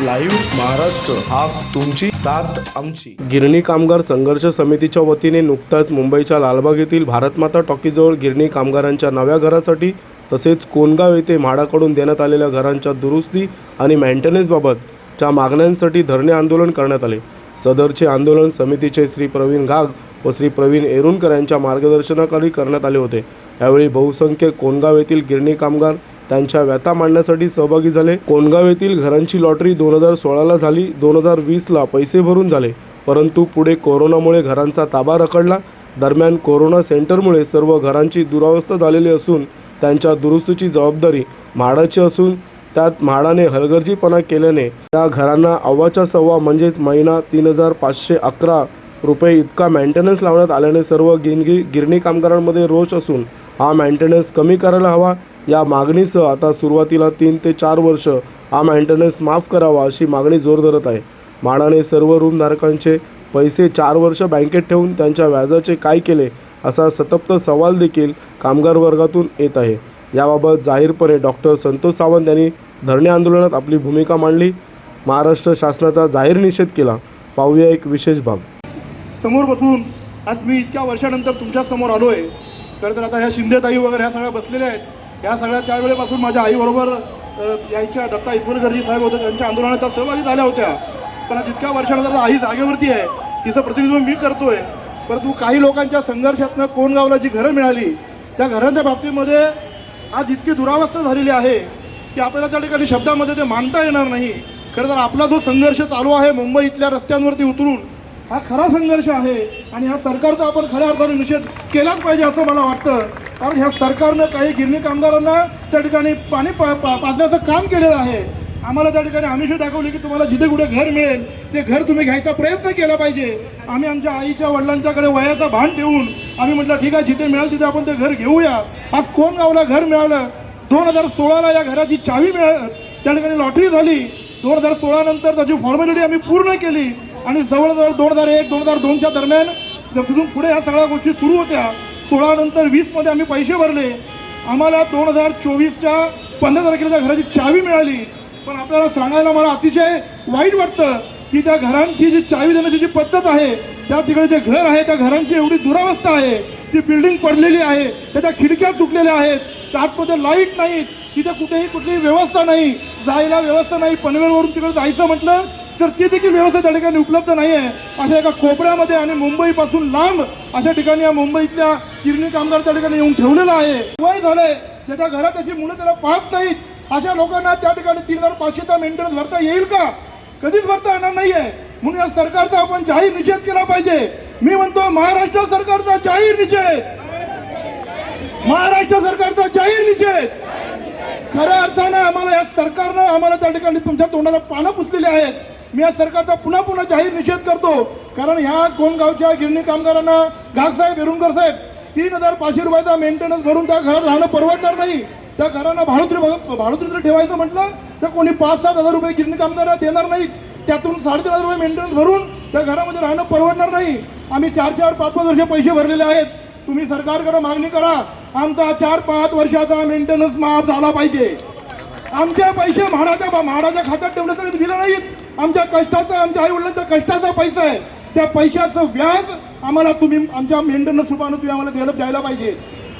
Live Maharashtra हा तुमची साथ आमची. गिरणी कामगार संघर्ष समितीच्या वतीने नुकताच मुंबईच्या लालबाग येथील भारतमाता टॉकीजवळ गिरणी कामगारांच्या नव्या घरासाठी तसेच कोनगाव येथे म्हाडाकडून देण्यात आलेल्या घरांच्या दुरुस्ती आणि मेंटेनन्सबाबतच्या मागण्यांसाठी धरणे आंदोलन करण्यात आले. सदरचे आंदोलन समितीचे श्री प्रवीण घाग व श्री प्रवीण एरुणकर यांच्या मार्गदर्शनाखाली करण्यात आले होते. यावेळी बहुसंख्य कोनगाव येथील गिरणी कामगार त्यांच्या व्यथा मांडण्यासाठी सहभागी झाले. कोणगाव येथील घरांची लॉटरी दोन हजार सोळाला झाली. दोन हजार वीसला पैसे भरून झाले. परंतु पुढे कोरोनामुळे घरांचा ताबा रखडला. दरम्यान कोरोना सेंटरमुळे सर्व घरांची दुरावस्था झालेली असून त्यांच्या दुरुस्तीची जबाबदारी म्हाडाची असून त्यात म्हाडाने हलगर्जीपणा केल्याने त्या घरांना अव्वाच्या सव्वा म्हणजेच महिना तीन हजार पाचशे अकरा रुपये इतका मेंटेनन्स लावण्यात आल्याने सर्व गिनगी गिरणी कामगारांमध्ये रोष असून हा मेंटेनन्स कमी करायला हवा. या मागणीसह आता सुरुवातीला तीन ते चार वर्ष हा मेंटेनन्स माफ करावा अशी मागणी जोर धरत आहे. म्हाडाने सर्व रूमधारकांचे पैसे चार वर्ष बँकेत ठेवून त्यांच्या व्याजाचे काय केले असा सतप्त सवाल देखील कामगार वर्गातून येत आहे. याबाबत जाहीरपणे डॉक्टर संतोष सावंत यांनी धरणे आंदोलनात आपली भूमिका मांडली. महाराष्ट्र शासनाचा जाहीर निषेध केला. पाहूया एक विशेष भाग समोर बसून आज मी इतक्या वर्षानंतर तुमच्यासमोर आलो आहे खरं तर आता ह्या शिंदेताई वगैरे ह्या सगळ्या बसलेल्या आहेत. ह्या सगळ्या त्यावेळेपासून माझ्या आईबरोबर यायच्या दत्ता ईश्वरकरजी साहेब होते त्यांच्या आंदोलनात त्या सहभागी झाल्या होत्या. पण आज इतक्या वर्षानंतर आई जागेवरती आहे. तिचं प्रतिनिधित्व मी करतोय. परंतु काही लोकांच्या संघर्षातनं कोणगावला जी घरं मिळाली. त्या घरांच्या बाबतीमध्ये आज इतकी दुरावस्था झालेली आहे की आपल्याला त्या ठिकाणी शब्दामध्ये ते मानता येणार नाही. खरं तर आपला जो संघर्ष चालू आहे मुंबई इथल्या रस्त्यांवरती उतरून हा खरा संघर्ष आहे आणि ह्या सरकारचा आपण खऱ्या अर्थाने निषेध केलाच पाहिजे असं मला वाटतं. कारण ह्या सरकारनं काही गिरणी कामगारांना त्या ठिकाणी पाणी पा पा पाजण्याचं काम केलेलं आहे. आम्हाला त्या ठिकाणी आमिष दाखवली की तुम्हाला जिथे कुठे घर मिळेल ते घर तुम्ही घ्यायचा प्रयत्न केला पाहिजे. आम्ही आमच्या आईच्या वडिलांच्याकडे वयाचा भान ठेवून आम्ही म्हटलं ठीक आहे जिथे मिळेल तिथे आपण ते घर घेऊया. आज कोण गावला घर मिळालं. दोन हजार सोळाला या घराची चावी मिळा त्या ठिकाणी लॉटरी झाली. दोन हजार सोळानंतर त्याची फॉर्मॅलिटी आम्ही पूर्ण केली. आणि जवळजवळ दोन हजार एक दोन हजार दोनच्या दरम्यान तिथून पुढे ह्या सगळ्या गोष्टी सुरू होत्या. सोळा नंतर वीसमध्ये आम्ही पैसे भरले. आम्हाला दोन हजार चोवीसच्या पंधरा तारखेला घराची चावी मिळाली. पण आपल्याला सांगायला मला अतिशय वाईट वाटतं की त्या घरांची जी चावी देण्याची जी पद्धत आहे त्या तिकडे जे घर आहे त्या घरांची एवढी दुरावस्था आहे ती बिल्डिंग पडलेली आहे त्याच्या खिडक्या तुटलेल्या आहेत त्यातमध्ये लाइट नाहीत तिथे कुठेही कुठलीही व्यवस्था नाही जायला व्यवस्था नाही पनवेलवरून तिकडे जायचं म्हटलं तर ती देखील व्यवस्था त्या ठिकाणी उपलब्ध नाही आहे. अशा एका कोपऱ्यामध्ये आणि मुंबईपासून लांब अशा ठिकाणी या मुंबईतल्या किरणी कामगार त्या ठिकाणी येऊन ठेवलेला आहे. वय झालंय. त्याच्या घरात अशी मुलं त्याला पाहत नाहीत. अशा लोकांना त्या ठिकाणी तीन हजार पाचशेचा मेंटेनन्स भरता येईल का? कधीच भरता येणार नाहीये. म्हणून या सरकारचा आपण जाहीर निषेध केला पाहिजे. मी म्हणतो महाराष्ट्र सरकारचा जाहीर निषेध. महाराष्ट्र सरकारचा जाहीर निषेध. खऱ्या अर्थानं आम्हाला या सरकारनं आम्हाला त्या ठिकाणी तुमच्या तोंडाला पानं पुसलेली आहेत. मी या सरकारचा पुन्हा पुन्हा जाहीर निषेध करतो. कारण ह्या कोणगावच्या गिरणी कामगारांना घागसाहेब एरुणकर साहेब तीन हजार पाचशे रुपयाचा मेंटेनन्स भरून त्या घरात राहणं परवडणार नाही. त्या घरांना भाडोत्री भाडोत्री जर ठेवायचं म्हटलं तर कोणी पाच सात हजार रुपये गिरणी कामगारांना देणार नाहीत. त्यातून साडेतीन हजार रुपये मेंटेनन्स भरून त्या घरामध्ये राहणं परवडणार नाही. आम्ही चार चार पाच पाच वर्ष पैसे भरलेले आहेत. तुम्ही सरकारकडे मागणी करा. आमचा चार पाच वर्षाचा मेंटेनन्स माफ झाला पाहिजे. आमचे पैसे म्हाडाच्या म्हाडाच्या खात्यात ठेवले तरी दिले नाहीत. आमच्या कष्टाचा आमच्या आई वडिलांचा कष्टाचा पैसा आहे. त्या पैशाचं व्याज आम्हाला तुम्ही आमच्या मेंटेनन्स रूपानं तुम्ही आम्हाला द्यायला द्यायला पाहिजे.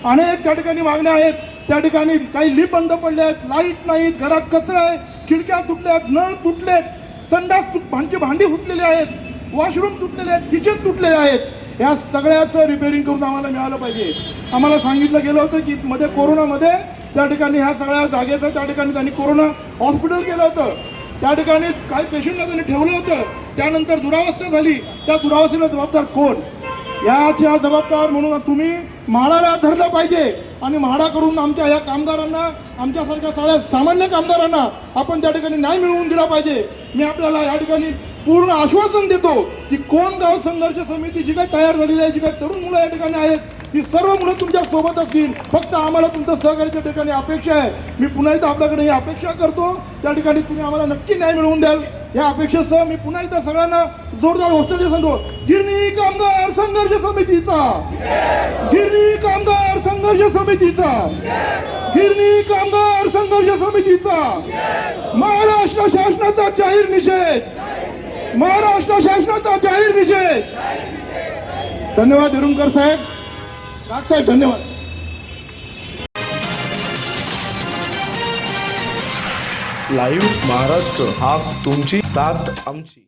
अनेक त्या ठिकाणी मागण्या आहेत. त्या ठिकाणी काही लिप बंद पडले आहेत लाइट नाहीत घरात कचरा आहे खिडक्या तुटल्या आहेत नळ तुटलेत संडास तुट भांडची भांडी फुटलेली आहेत वॉशरूम तुटलेले आहेत किचन तुटलेले आहेत. या सगळ्याचं रिपेअरिंग करून आम्हाला मिळालं पाहिजे. आम्हाला सांगितलं गेलं होतं की मध्ये कोरोनामध्ये त्या ठिकाणी ह्या सगळ्या जागेचं त्या ठिकाणी त्यांनी कोरोना हॉस्पिटल केलं होतं. त्या ठिकाणी काही पेशंटला त्यांनी ठेवलं होतं. त्यानंतर दुरावस्था झाली. त्या दुरावस्थेला जबाबदार कोण? याच्या जबाबदार म्हणून तुम्ही म्हाडाला धरलं पाहिजे आणि म्हाडा करून आमच्या या कामगारांना आमच्यासारख्या सगळ्या सामान्य कामगारांना आपण त्या ठिकाणी न्याय मिळवून दिला पाहिजे. मी आपल्याला या ठिकाणी पूर्ण आश्वासन देतो की कोण गाव संघर्ष समिती जी काही तयार झालेली आहे जी काही तरुण मुलं या ठिकाणी आहेत ही सर्व मुलं तुमच्यासोबत असतील. फक्त आम्हाला तुमचं सहकार्याच्या ठिकाणी अपेक्षा आहे. मी पुन्हा एकदा आपल्याकडे ही अपेक्षा करतो. त्या ठिकाणी तुम्ही आम्हाला नक्की न्याय मिळवून द्याल. या अपेक्षेसह मी पुन्हा एकदा सगळ्यांना जोरदार घोषणा सांगतो गिरणी कामगार संघर्ष समितीचा. गिरणी कामगार संघर्ष समितीचा. गिरणी कामगार संघर्ष समितीचा. महाराष्ट्र शासनाचा जाहीर निषेध. महाराष्ट्र शासनाचा जाहीर निषेध. धन्यवाद हिरुमकर साहेब. साहेब धन्यवाद. लाईव्ह महाराष्ट्र हा तुमची साथ आमची.